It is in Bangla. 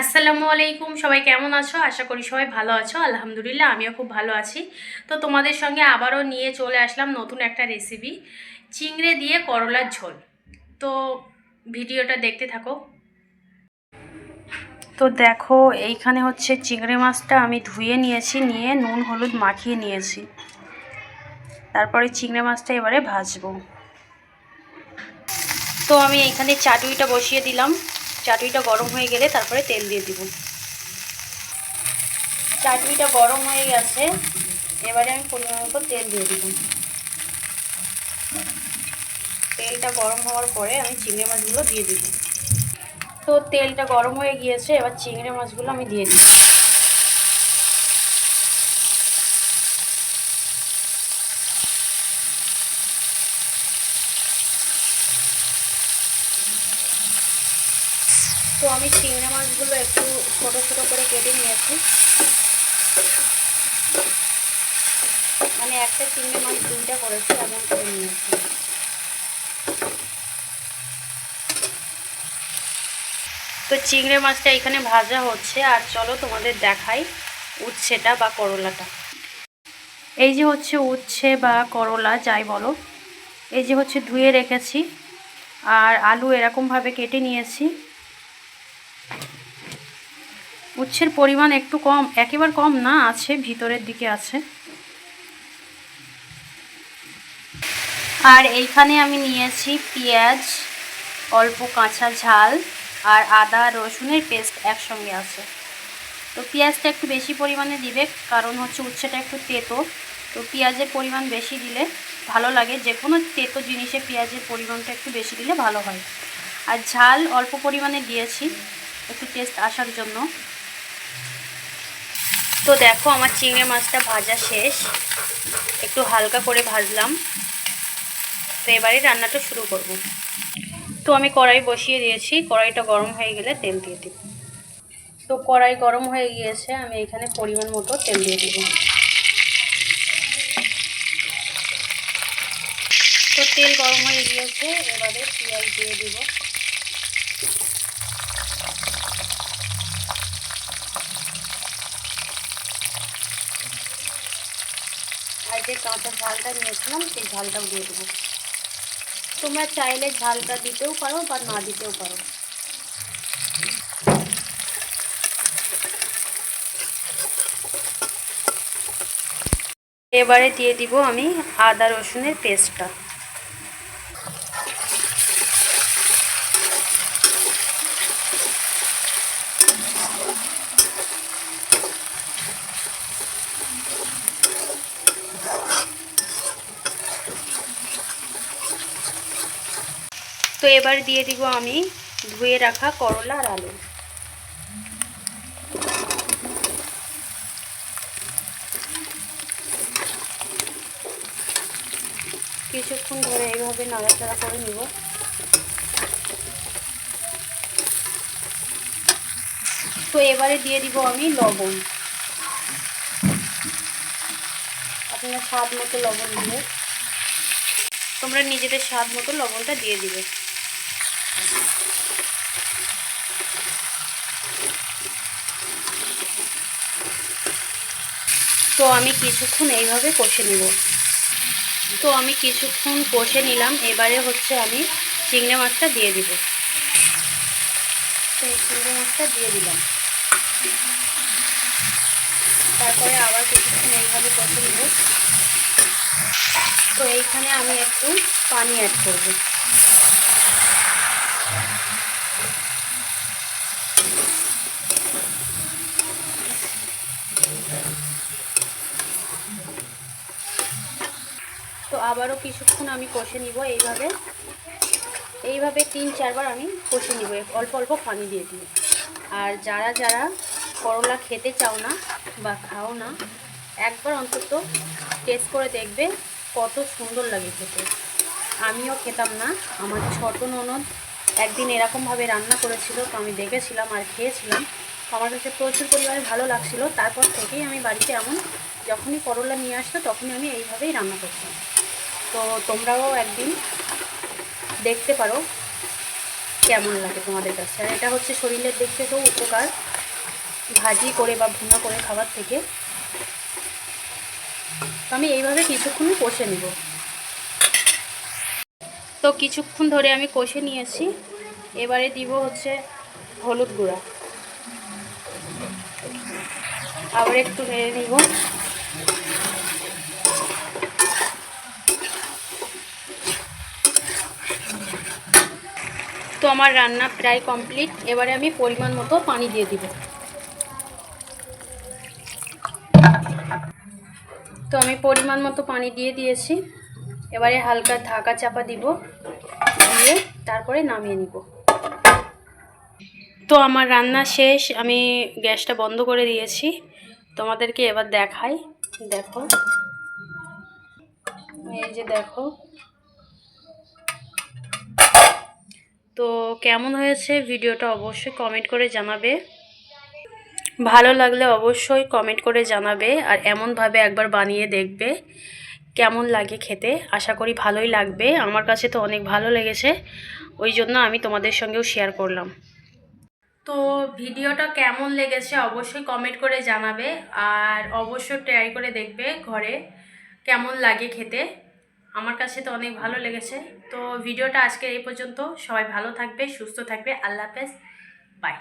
আসসালামু আলাইকুম, সবাই কেমন আছো? আশা করি সবাই ভালো আছো। আলহামদুলিল্লাহ, আমিও খুব ভালো আছি। তো তোমাদের সঙ্গে আবারও নিয়ে চলে আসলাম নতুন একটা রেসিপি চিংড়ে দিয়ে করলার ঝোল। তো ভিডিওটা দেখতে থাকো। তো দেখো, এইখানে হচ্ছে চিংড়ি মাছটা আমি ধুয়ে নিয়েছি, নিয়ে নুন, হলুদ মাখিয়ে নিয়েছি। তারপরে চিংড়ি মাছটা এবারে ভাজবো। তো আমি এইখানে চাটুইটা বসিয়ে দিলাম। চাটুইটা গরম হয়ে গেলে তারপরে তেল দিয়ে দিব। চাটনিটা গরম হয়ে গেছে, এবারে আমি পরিমাণ মতো তেল দিয়ে দিব। তেলটা গরম হওয়ার পরে আমি চিংড়ি মাছগুলো দিয়ে দিব। তো তেলটা গরম হয়ে গিয়েছে, এবার চিংড়ি মাছগুলো আমি দিয়ে দিব তো আমি চিংড়ি মাছগুলো একটু ছোটো ছোটো করে কেটে নিয়েছি। মানে একটা চিংড়ি মাছ দুইটা করেছি, এমন করে নিয়েছি। তো চিংড়ি মাছটা এখানে ভাজা হচ্ছে, আর চলো তোমাদের দেখাই উচ্ছেটা বা করলাটা। এই যে হচ্ছে উচ্ছে বা করলা, যাই বলো। এই যে হচ্ছে ধুয়ে রেখেছি, আর আলু এরকমভাবে কেটে নিয়েছি। উচ্ছের পরিমাণ একটু কম, একেবারে কম না, আছে, ভিতরের দিকে আছে। আর এইখানে আমি নিয়েছি পেঁয়াজ, অল্প কাঁচা ঝাল আর আদা, রসুনের পেস্ট একসঙ্গে আছে। তো পেঁয়াজটা একটু বেশি পরিমাণে দিবে, কারণ হচ্ছে উচ্ছেটা একটু তেতো। তো পেঁয়াজের পরিমাণ বেশি দিলে ভালো লাগে যে কোনো তেতো জিনিসে পেঁয়াজের পরিমাণটা একটু বেশি দিলে ভালো হয়। আর ঝাল অল্প পরিমাণে দিয়েছি, একটু টেস্ট আসার জন্য। তো দেখো আমার চিংড়ি মাছটা ভাজা শেষ। একটু হালকা করে ভাজলাম। তো এবারে রান্নাটা শুরু করব। তো আমি কড়াই বসিয়ে দিয়েছি। কড়াইটা গরম হয়ে গেলে তেল দিয়ে দিব। তো কড়াই গরম হয়ে গিয়েছে। আমি এখানে পরিমাণ মতো তেল দিয়ে দিব। তো তেল গরম হয়ে গিয়েছে। এবারে পেঁয়াজ দিয়ে দিব। যে কাঁচা ঝালটা নিয়েছিলাম, সেই ঝালটাও দিয়ে দেবো। তোমরা চাইলে ঝালটা দিতেও পারো বা না দিতেও পারো। এবারে দিয়ে দিব আমি আদা রসুনের পেস্টটা। তো এবার দিয়ে দিব আমি ধুয়ে রাখা করলা আর আলু। কিছুক্ষণ ধরে এইভাবে নাড়াচাড়া করে নিব। তো এবারে দিয়ে দিব আমি লবণ। আপনার স্বাদ মতো লবণ দিবে তোমরা নিজেদের স্বাদ মতো লবণটা দিয়ে দিবে। তো আমি কিছুক্ষণ এইভাবে কষে নিব। তো আমি কিছুক্ষণ কষে নিলাম, এবারে হচ্ছে আমি চিংড়ি মাছটা দিয়ে দিব। তো চিংড়ি মাছটা দিয়ে দিলাম। তারপরে আবার কিছুক্ষণ এইভাবে কষে নিব। তো এইখানে আমি একটু পানি অ্যাড করব। তো আবারও কিছুক্ষণ আমি কষে নিব এইভাবে। এইভাবে তিন, চারবার আমি কষে নিব। অল্প অল্প পানি দিয়ে দিব আর যারা যারা করলা খেতে চাও না বা খাও না, একবার অন্তত টেস্ট করে দেখবে কত সুন্দর লাগে খেতে। আমিও খেতাম না, আমার ছোট ননদ একদিন এরকমভাবে রান্না করেছিল, তো আমি দেখেছিলাম আর খেয়েছিলাম। তো আমার কাছে প্রচুর পরিমাণে ভালো লাগছিল। তারপর থেকেই আমি বাড়িতে এমন যখনই করলা নিয়ে আসতো, তখনই আমি এইভাবেই রান্না করতাম। তো তোমরাও একদিন দেখতে পারো কেমন লাগে তোমাদের কাছে। আর এটা হচ্ছে শরীরের দিক থেকেও উপকার, ভাজি করে বা ভুনা করে খাবার থেকে। তো আমি এইভাবে কিছুক্ষণ কষে নিব। তো কিছুক্ষণ ধরে আমি কষে নিয়েছি। এবারে দিব হচ্ছে হলুদ গুঁড়া। আবার একটু নেড়ে নিব। তো আমার রান্না প্রায় কমপ্লিট। এবারে আমি পরিমাণ মতো পানি দিয়ে দিব। তো আমি পরিমাণ মতো পানি দিয়ে দিয়েছি। এবারে হালকা ঢাকা চাপা দিব, দিয়ে তারপরে নামিয়ে নিব। তো আমার রান্না শেষ, আমি গ্যাসটা বন্ধ করে দিয়েছি। তোমাদেরকে এবার দেখাই, দেখো। এই যে দেখো। তো কেমন হয়েছে ভিডিওটা অবশ্যই কমেন্ট করে জানাবে। ভালো লাগলে অবশ্যই কমেন্ট করে জানাবে, আর এমনভাবে একবার বানিয়ে দেখবে। কেমন লাগে খেতে? আশা করি ভালোই লাগবে। আমার কাছে তো অনেক ভালো লেগেছে। ওই জন্য আমি তোমাদের সঙ্গেও শেয়ার করলাম। তো ভিডিওটা কেমন লেগেছে অবশ্যই কমেন্ট করে জানাবে। আর অবশ্যই ট্রাই করে দেখবে ঘরে কেমন লাগে খেতে। আমার কাছে তো অনেক ভালো লেগেছে। তো ভিডিওটা আজকে এই পর্যন্ত। সবাই ভালো থাকবে, সুস্থ থাকবে। আল্লাহ হাফেজ। বাই